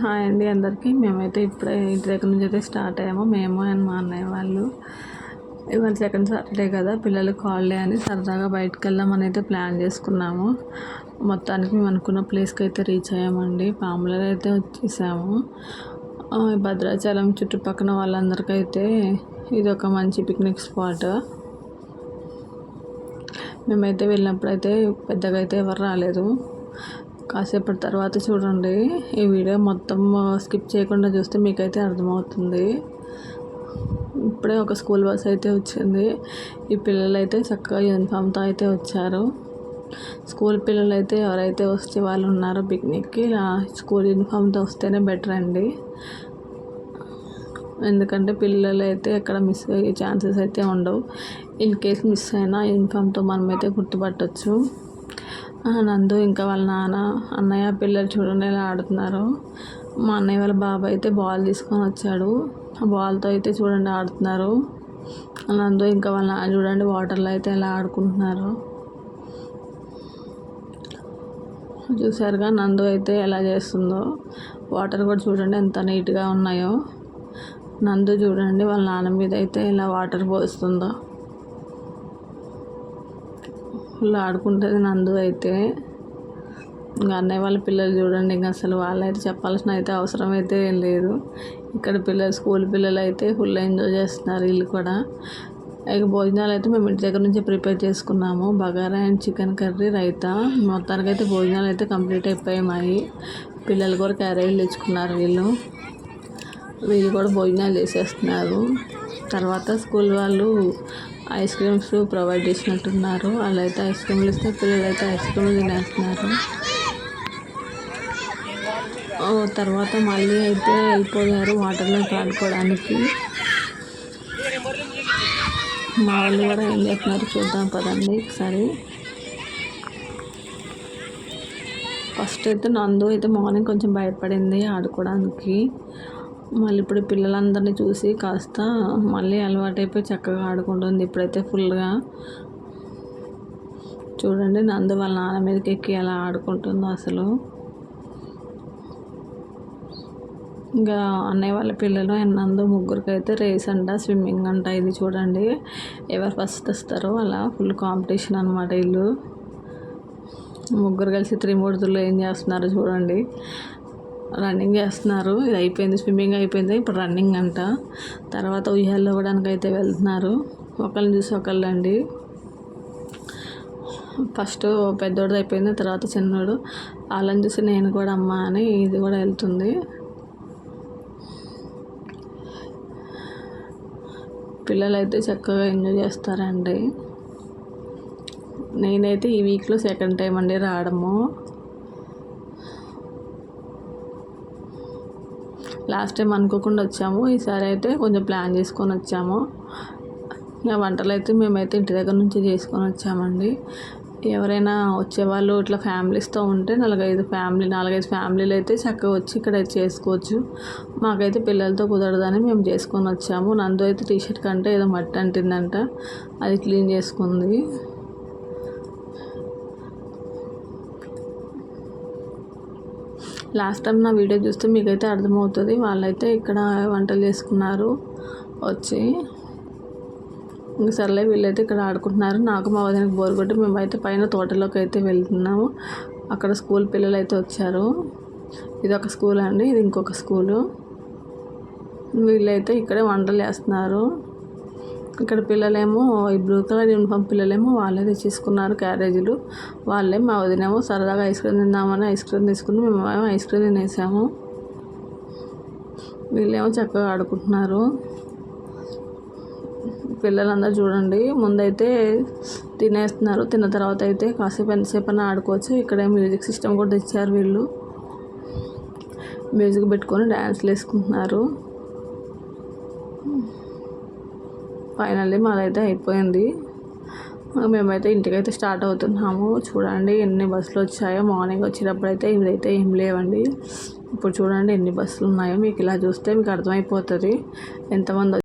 Hi అండి అందరికీ. మేమైతే ఇప్పుడే ఇంటి దగ్గర నుంచి అయితే స్టార్ట్ అయ్యాము. మేము అండ్ మా అన్నయ్య వాళ్ళు ఇవాళ సెకండ్ సాటర్డే కదా పిల్లలకు హాలిడే అని సరదాగా బయటకు వెళ్దామని అయితే ప్లాన్ చేసుకున్నాము. మొత్తానికి మేము అనుకున్న ప్లేస్కి అయితే రీచ్ అయ్యామండి. పాములర్ అయితే వచ్చేసాము. భద్రాచలం చుట్టుపక్కల వాళ్ళందరికైతే ఇది ఒక మంచి పిక్నిక్ స్పాట్. మేమైతే వెళ్ళినప్పుడు అయితే పెద్దగా అయితే ఎవరు రాలేదు. కాసేపటి తర్వాత చూడండి. ఈ వీడియో మొత్తం స్కిప్ చేయకుండా చూస్తే మీకైతే అర్థమవుతుంది. ఇప్పుడే ఒక స్కూల్ బస్ అయితే వచ్చింది. ఈ పిల్లలు అయితే చక్కగా యూనిఫామ్తో అయితే వచ్చారు. స్కూల్ పిల్లలు అయితే ఎవరైతే వస్తే వాళ్ళు ఉన్నారో పిక్నిక్కి ఇలా స్కూల్ యూనిఫామ్తో వస్తేనే బెటర్ అండి. ఎందుకంటే పిల్లలు అయితే ఎక్కడ మిస్ అయ్యే ఛాన్సెస్ అయితే ఉండవు. ఇన్ కేస్ మిస్ అయినా యూనిఫామ్తో మనమైతే గుర్తుపట్టవచ్చు నందు ఇంకా వాళ్ళ నాన్న అన్నయ్య పిల్లలు చూడండి ఎలా ఆడుతున్నారు. మా అన్నయ్య వాళ్ళ బాబాయ్ అయితే బాల్ తీసుకొని వచ్చాడు. ఆ బాల్తో అయితే చూడండి ఆడుతున్నారు. నందు ఇంకా వాళ్ళ నాన్న చూడండి వాటర్లో అయితే ఎలా ఆడుకుంటున్నారు. చూసారుగా నందు అయితే ఎలా చేస్తుందో. వాటర్ కూడా చూడండి ఎంత నీట్గా ఉన్నాయో. నందు చూడండి వాళ్ళ నాన్న మీద అయితే ఇలా వాటర్ పోస్తుందో. ఫుల్ ఆడుకుంటుంది నందు అయితే. ఇంకా అన్నయ్య వాళ్ళ పిల్లలు చూడండి ఇంకా అసలు వాళ్ళైతే చెప్పాల్సిన అయితే అవసరం అయితే ఏం లేదు. ఇక్కడ పిల్లలు స్కూల్ పిల్లలు అయితే ఫుల్ ఎంజాయ్ చేస్తున్నారు వీళ్ళు కూడా. ఇక భోజనాలు అయితే మేము ఇంటి దగ్గర నుంచి ప్రిపేర్ చేసుకున్నాము. Bagara and chicken curry raita. మొత్తానికి అయితే భోజనాలు అయితే కంప్లీట్ అయిపోయాయి పిల్లలు కూడా క్యారేజీలు తెచ్చుకున్నారు వీళ్ళు. వీళ్ళు కూడా భోజనాలు చేసేస్తున్నారు. తర్వాత స్కూల్ వాళ్ళు ఐస్ క్రీమ్స్ ప్రొవైడ్ చేసినట్టున్నారు. వాళ్ళు అయితే ఐస్ క్రీమ్లు ఇస్తే పిల్లలు అయితే ఐస్ క్రీమ్లు తినేస్తున్నారు. తర్వాత మళ్ళీ అయితే వెళ్ళిపోయారు వాటర్లోకి ఆడుకోవడానికి. మా వాళ్ళు కూడా ఏం చేస్తున్నారు చూద్దాం పదండి ఒకసారి. ఫస్ట్ అయితే నందు అయితే మార్నింగ్ కొంచెం భయపడింది ఆడుకోవడానికి. మళ్ళీ ఇప్పుడు పిల్లలందరినీ చూసి కాస్త మళ్ళీ అలవాటైపోయి చక్కగా ఆడుకుంటుంది ఇప్పుడైతే ఫుల్గా. చూడండి నందు వాళ్ళ నాన్న మీదకి ఎక్కి ఎలా ఆడుకుంటుందో అసలు. ఇంకా అన్నయ్య వాళ్ళ పిల్లలు అండ్ నందు ముగ్గురికి అయితే రేస్ అంట స్విమ్మింగ్ అంట ఇది చూడండి. ఎవరు ఫస్ట్ వస్తారో అలా ఫుల్ కాంపిటీషన్ అనమాట వీళ్ళు. ముగ్గురు కలిసి త్రిమూర్తులు ఏం చేస్తున్నారో చూడండి. రన్నింగ్ చేస్తున్నారు. ఇది అయిపోయింది స్విమ్మింగ్ అయిపోయింది. ఇప్పుడు రన్నింగ్ అంట. తర్వాత ఉయ్యాల్లో ఇవ్వడానికి అయితే వెళ్తున్నారు. ఒకళ్ళని చూసి ఒకళ్ళు అండి. ఫస్ట్ పెద్దోడు అయిపోయింది తర్వాత చిన్నోడు. వాళ్ళని చూసి నేను కూడా అమ్మ అని ఇది కూడా వెళ్తుంది. పిల్లలు అయితే చక్కగా ఎంజాయ్ చేస్తారండి. నేనైతే ఈ వీక్లో సెకండ్ టైం అండి రావడము. లాస్ట్ టైం అనుకోకుండా వచ్చాము. ఈసారి అయితే కొంచెం ప్లాన్ చేసుకొని వచ్చాము. ఇంకా వంటలు అయితే మేమైతే ఇంటి దగ్గర నుంచి చేసుకొని వచ్చామండి. ఎవరైనా వచ్చేవాళ్ళు ఇట్లా ఫ్యామిలీస్తో ఉంటే నాలుగైదు ఫ్యామిలీ నాలుగైదు ఫ్యామిలీలు అయితే చక్కగా వచ్చి ఇక్కడ చేసుకోవచ్చు. మాకైతే పిల్లలతో కుదరదని మేము చేసుకొని వచ్చాము. నందు అయితే టీషర్ట్ కంటే ఏదో మట్టి అంటిందంట. అది క్లీన్ చేసుకుంది. లాస్ట్ టైం నా వీడియో చూస్తే మీకైతే అర్థమవుతుంది. వాళ్ళైతే ఇక్కడ వంటలు చేసుకున్నారు. వచ్చి ఇంక సర్లే వీళ్ళైతే ఇక్కడ ఆడుకుంటున్నారు. నాకు మా వదినకి బోర్ కొట్టి మేమైతే పైన తోటలోకి అయితే వెళ్తున్నాము. అక్కడ స్కూల్ పిల్లలు అయితే వచ్చారు. ఇది ఒక స్కూల్ అండి ఇది ఇంకొక స్కూలు. వీళ్ళైతే ఇక్కడే వంటలు చేస్తున్నారు. ఇక్కడ పిల్లలేమో ఈ బ్లూ కలర్ యూనిఫామ్ పిల్లలేమో వాళ్ళే తెచ్చేసుకున్నారు క్యారేజీలు. వాళ్ళే మా వదినేమో సరదాగా ఐస్ క్రీమ్ తిందామని ఐస్ క్రీమ్ తీసుకుని మేము ఐస్ క్రీమ్ తినేసాము. వీళ్ళేమో చక్కగా ఆడుకుంటున్నారు. పిల్లలందరూ చూడండి ముందైతే తినేస్తున్నారు. తిన్న తర్వాత అయితే కాసేపు ఎంతసేపు అయినా ఆడుకోవచ్చు. ఇక్కడ మ్యూజిక్ సిస్టమ్ కూడా తెచ్చారు వీళ్ళు. మ్యూజిక్ పెట్టుకొని డ్యాన్స్లు వేసుకుంటున్నారు. ఫైనల్లీ మాదైతే అయిపోయింది. మేమైతే ఇంటికైతే స్టార్ట్ అవుతున్నాము. చూడండి ఎన్ని బస్సులు వచ్చాయో. మార్నింగ్ వచ్చేటప్పుడు అయితే ఇదైతే ఏం లేవండి. ఇప్పుడు చూడండి ఎన్ని బస్సులు ఉన్నాయో. మీకు ఇలా చూస్తే మీకు అర్థమైపోతుంది. ఎంతమంది